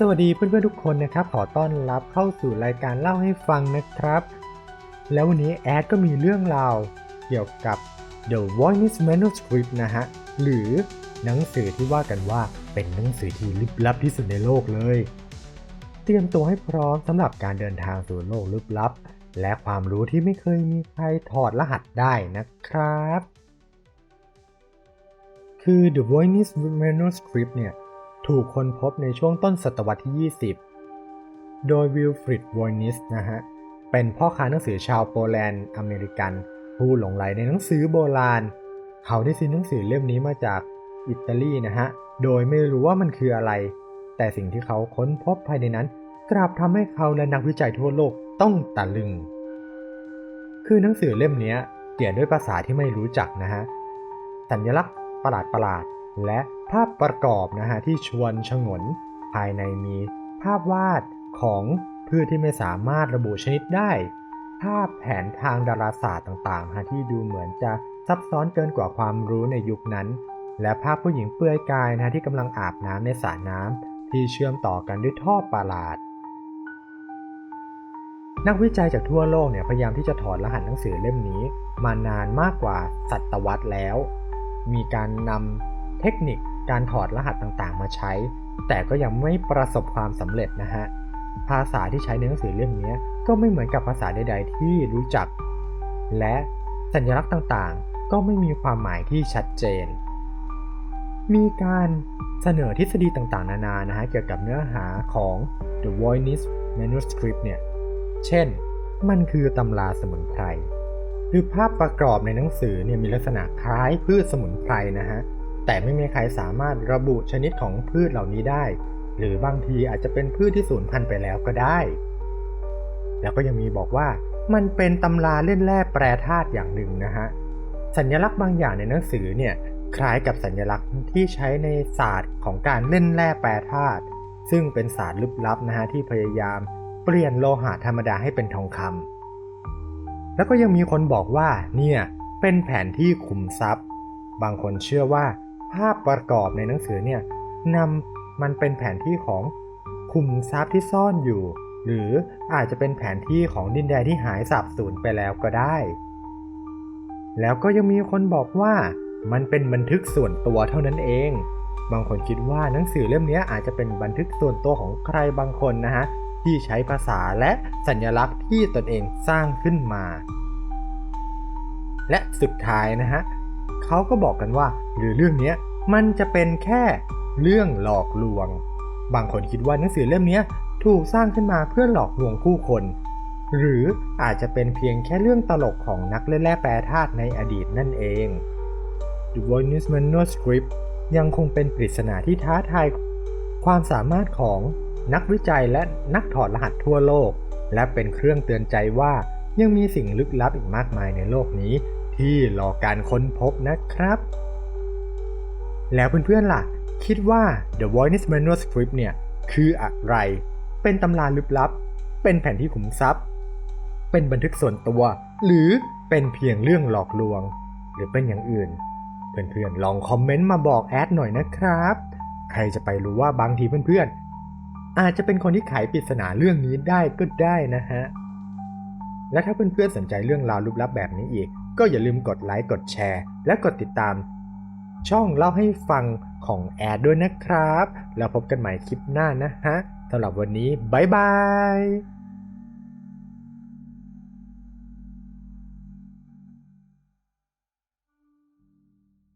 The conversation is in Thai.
สวัสดีเพื่อนๆทุกคนนะครับ ขอต้อนรับเข้าสู่รายการเล่าให้ฟังนะครับ แล้ววันนี้แอดก็มีเรื่องราวเกี่ยวกับ The Voice Manuscript นะฮะ หรือหนังสือที่ว่ากันว่าเป็นหนังสือที่ลึกลับที่สุดในโลกเลย เตรียมตัวให้พร้อมสำหรับการเดินทางสู่โลกลึกลับ และความรู้ที่ไม่เคยมีใครถอดรหัสได้นะครับ คือ The Voice Manuscript เนี่ย ถูกค้นพบในช่วงต้นศตวรรษที่ 20 โดยวิลฟริดวอยนิสนะฮะ เป็นพ่อค้าหนังสือชาวโปแลนด์อเมริกัน ผู้หลงไหลในหนังสือโบราณ เขาได้ซื้อหนังสือเล่มนี้มาจากอิตาลีนะฮะ โดยไม่รู้ว่ามันคืออะไร แต่สิ่งที่เขาค้นพบภายในนั้น กลับทำให้เขาและนักวิจัยทั่วโลกต้องตะลึง คือหนังสือเล่มนี้เขียนด้วยภาษาที่ไม่รู้จักนะฮะ สัญลักษณ์ประหลาดประหลาด และภาพประกอบนะฮะที่ชวนชงน ภายในมีภาพวาดของพืชที่ไม่สามารถระบุชนิดได้ ภาพแผนทางดาราศาสตร์ต่างๆฮะที่ดูเหมือนจะซับซ้อนเกินกว่าความรู้ในยุคนั้น และภาพผู้หญิงเปลือยกายนะที่กำลังอาบน้ำในสระน้ำที่เชื่อมต่อกันด้วยท่อประหลาด นักวิจัยจากทั่วโลกเนี่ยพยายามที่จะถอดรหัสหนังสือเล่มนี้ มานานมากกว่าศตวรรษแล้ว มีการนำ ทคนิคการถอดรหัสต่างๆ มาใช้ แต่ก็ยังไม่ประสบความสำเร็จนะฮะ ภาษาที่ใช้ในหนังสือเล่มนี้ก็ไม่เหมือนกับภาษาใด ๆ ที่รู้จัก และสัญลักษณ์ต่างๆ ก็ไม่มีความหมายที่ชัดเจน มีการเสนอทฤษฎีต่างๆ นานานะฮะเกี่ยวกับเนื้อหาของ The Voynich Manuscript เนี่ย เช่น มันคือตำราสมุนไพรคือภาพประกอบในหนังสือเนี่ยมีลักษณะคล้ายพืชสมุนไพรนะฮะ แต่ไม่มีใครสามารถระบุชนิดของพืชเหล่านี้ได้ หรือบางทีอาจจะเป็นพืชที่สูญพันธุ์ไปแล้วก็ได้ แล้วก็ยังมีบอกว่ามันเป็นตำราเล่นแร่แปรธาตุอย่างหนึ่งนะฮะ สัญลักษณ์บางอย่างในหนังสือเนี่ยคล้ายกับสัญลักษณ์ที่ใช้ในศาสตร์ของการเล่นแร่แปรธาตุซึ่งเป็นศาสตร์ลึกลับนะฮะที่พยายามเปลี่ยนโลหะธรรมดาให้เป็นทองคำแล้วก็ยังมีคนบอกว่าเนี่ยเป็นแผนที่ขุมทรัพย์ บางคนเชื่อว่า ภาพประกอบในหนังสือเนี่ยนำมันเป็นแผนที่ของขุมทรัพย์ที่ซ่อนอยู่ หรืออาจจะเป็นแผนที่ของดินแดนที่หายสาบสูญไปแล้วก็ได้ แล้วก็ยังมีคนบอกว่ามันเป็นบันทึกส่วนตัวเท่านั้นเอง บางคนคิดว่าหนังสือเล่มนี้อาจจะเป็นบันทึกส่วนตัวของใครบางคนนะฮะที่ใช้ภาษาและสัญลักษณ์ที่ตนเองสร้างขึ้นมา และสุดท้ายนะฮะ เขาก็บอกกันว่า หรือเรื่องนี้มันจะเป็นแค่เรื่องหลอกลวง บางคนคิดว่าหนังสือเล่มนี้ถูกสร้างขึ้นมาเพื่อหลอกลวงผู้คน หรืออาจจะเป็นเพียงแค่เรื่องตลกของนักเล่นแร่แปรธาตุในอดีตนั่นเอง The Voynich Manuscript ยังคงเป็นปริศนาที่ท้าทายความสามารถของนักวิจัยและนักถอดรหัสทั่วโลก และเป็นเครื่องเตือนใจว่ายังมีสิ่งลึกลับอีกมากมายในโลกนี้ ที่รอการค้นพบนะครับ แล้วเพื่อนๆล่ะ คิดว่า The Voynich Manuscript เนี่ย คืออะไร เป็นตำราลึกลับ เป็นแผนที่ขุมทรัพย์ เป็นบันทึกส่วนตัว หรือเป็นเพียงเรื่องหลอกลวง หรือเป็นอย่างอื่น เพื่อนๆ ลองคอมเมนต์มาบอกแอดหน่อยนะครับ ใครจะไปรู้ว่าบางทีเพื่อนๆ อาจจะเป็นคนที่ไขปริศนาเรื่องนี้ได้ก็ได้นะฮะและถ้าเพื่อนๆสนใจเรื่องราวลึกลับแบบนี้อีก ก็อย่าลืมกดไลค์กดแชร์ และกดติดตาม ช่องเล่าให้ฟังของแอดด้วยนะครับ แล้วพบกันใหม่คลิปหน้านะฮะสำหรับวันนี้ บ๊ายบาย